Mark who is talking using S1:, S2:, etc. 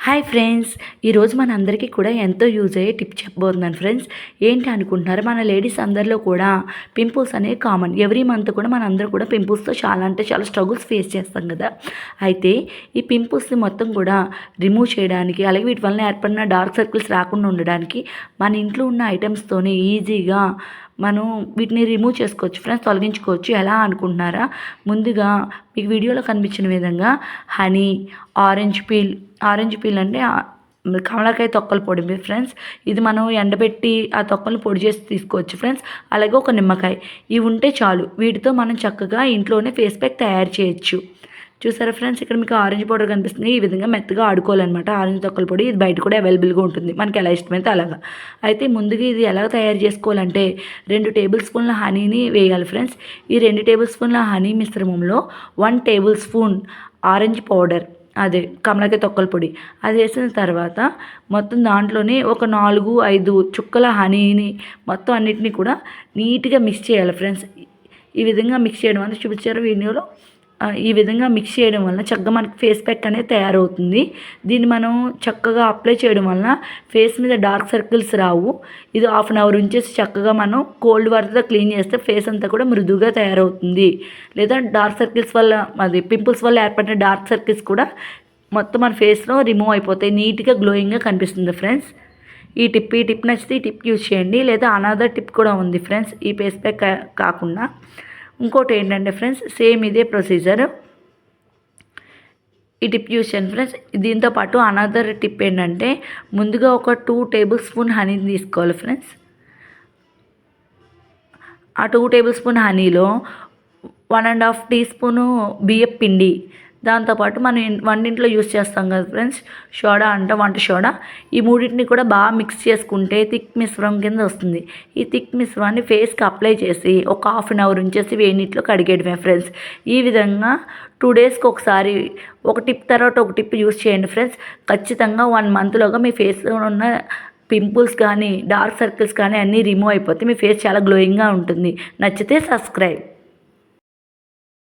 S1: Hi friends ఈరోజు మన అందరికీ కూడా ఎంతో యూజ్ అయ్యే టిప్ చెప్పబోతున్నాను ఫ్రెండ్స్ ఏంటి అనుకుంటున్నారు? మన లేడీస్ అందరిలో కూడా పింపుల్స్ అనేవి కామన్ ఎవ్రీ మంత్ కూడా మన అందరూ కూడా పింపుల్స్తో చాలా అంటే చాలా స్ట్రగుల్స్ ఫేస్ చేస్తాం కదా. అయితే ఈ పింపుల్స్ని మొత్తం కూడా రిమూవ్ చేయడానికి అలాగే వీటి వలన ఏర్పడిన డార్క్ సర్కిల్స్ రాకుండా ఉండడానికి మన ఇంట్లో ఉన్న ఐటమ్స్తోనే ఈజీగా మనం వీటిని రిమూవ్ చేసుకోవచ్చు. ఫ్రెండ్స్ తొలగించుకోవచ్చు. ఎలా అనుకుంటున్నారా? ముందుగా మీకు వీడియోలో కనిపించిన విధంగా honey orange peel orange peel అంటే కమలకాయ తొక్కలు తొక్కల పొడి మీ ఫ్రెండ్స్ ఇది మనం ఎండబెట్టి ఆ తొక్కలను పొడి చేసి తీసుకోవచ్చు ఫ్రెండ్స్ అలాగే ఒక నిమ్మకాయ. ఇవి ఉంటే చాలు. వీటితో మనం చక్కగా ఇంట్లోనే ఫేస్ ప్యాక్ తయారు చేయొచ్చు. చూసారా ఫ్రెండ్స్? ఇక్కడ మీకు ఆరెంజ్ పౌడర్ కనిపిస్తుంది. ఈ విధంగా మెత్తగా ఆడుకోవాలన్నమాట. ఆరెంజ్ తొక్కల పొడి ఇది బయట కూడా అవైలబుల్గా ఉంటుంది. మనకి ఎలా ఇష్టమైతే అలాగా. అయితే ముందుగా ఇది ఎలా తయారు చేసుకోవాలంటే రెండు టేబుల్ స్పూన్ల హనీని వేయాలి ఫ్రెండ్స్. ఈ రెండు టేబుల్ స్పూన్ల హనీ మిశ్రమంలో one tablespoon orange powder అదే కమలకాయ తొక్కల పొడి. అది వేసిన తర్వాత మొత్తం దాంట్లోనే ఒక నాలుగు ఐదు చుక్కల హనీని మొత్తం అన్నిటిని కూడా నీట్గా మిక్స్ చేయాలి ఫ్రెండ్స్. ఈ విధంగా మిక్స్ చేయడం వల్ల చూపించారు వీడియోలో? ఈ విధంగా మిక్స్ చేయడం వల్ల చక్కగా మనకి ఫేస్ ప్యాక్ అనేది తయారవుతుంది. దీన్ని మనం చక్కగా అప్లై చేయడం వల్ల ఫేస్ మీద డార్క్ సర్కిల్స్ రావు. ఇది హాఫ్ అన్ అవర్ ఉంచేసి చక్కగా మనం కోల్డ్ వాటర్తో క్లీన్ చేస్తే ఫేస్ అంతా కూడా మృదువుగా తయారవుతుంది. లేదా డార్క్ సర్కిల్స్ వల్ల అది పింపుల్స్ వల్ల ఏర్పడిన డార్క్ సర్కిల్స్ కూడా మొత్తం మన ఫేస్లో రిమూవ్ అయిపోతాయి. నీట్గా గ్లోయింగ్గా కనిపిస్తుంది ఫ్రెండ్స్. ఈ టిప్ ఈ టిప్ నచ్చితే ఈ టిప్ యూజ్ చేయండి. లేదా అనదర్ టిప్ కూడా ఉంది ఫ్రెండ్స్. ఈ ఫేస్ ప్యాక్ కాకుండా ఇంకోటి ఏంటంటే ఫ్రెండ్స్ సేమ్ ఇదే ప్రొసీజర్. ఈ టిప్ యూస్ చేయండి ఫ్రెండ్స్. దీంతో పాటు అనదర్ టిప్ ఏంటంటే ముందుగా ఒక టూ టేబుల్ స్పూన్ హనీని తీసుకోవాలి ఫ్రెండ్స్. ఆ టూ టేబుల్ స్పూన్ హనీలో one and half teaspoon బియ్యం పిండి దాంతోపాటు మనం వంటింట్లో యూస్ చేస్తాం కదా ఫ్రెండ్స్ సోడా అంట వంట సోడా ఈ మూడింటిని కూడా బాగా మిక్స్ చేసుకుంటే థిక్ మిశ్రం కింద వస్తుంది. ఈ థిక్ మిశ్రమాన్ని ఫేస్కి అప్లై చేసి ఒక హాఫ్ అన్ అవర్ ఉంచేసి వేడినీటిలో కడిగేయడమే ఫ్రెండ్స్. ఈ విధంగా టూ డేస్కి ఒకసారి ఒక టిప్ తర్వాత ఒక టిప్ యూస్ చేయండి ఫ్రెండ్స్. ఖచ్చితంగా వన్ మంత్లోగా మీ ఫేస్లో ఉన్న పింపుల్స్ కానీ డార్క్ సర్కిల్స్ కానీ అన్నీ రిమూవ్ అయిపోతే మీ ఫేస్ చాలా గ్లోయింగ్గా ఉంటుంది. నచ్చితే సబ్స్క్రైబ్.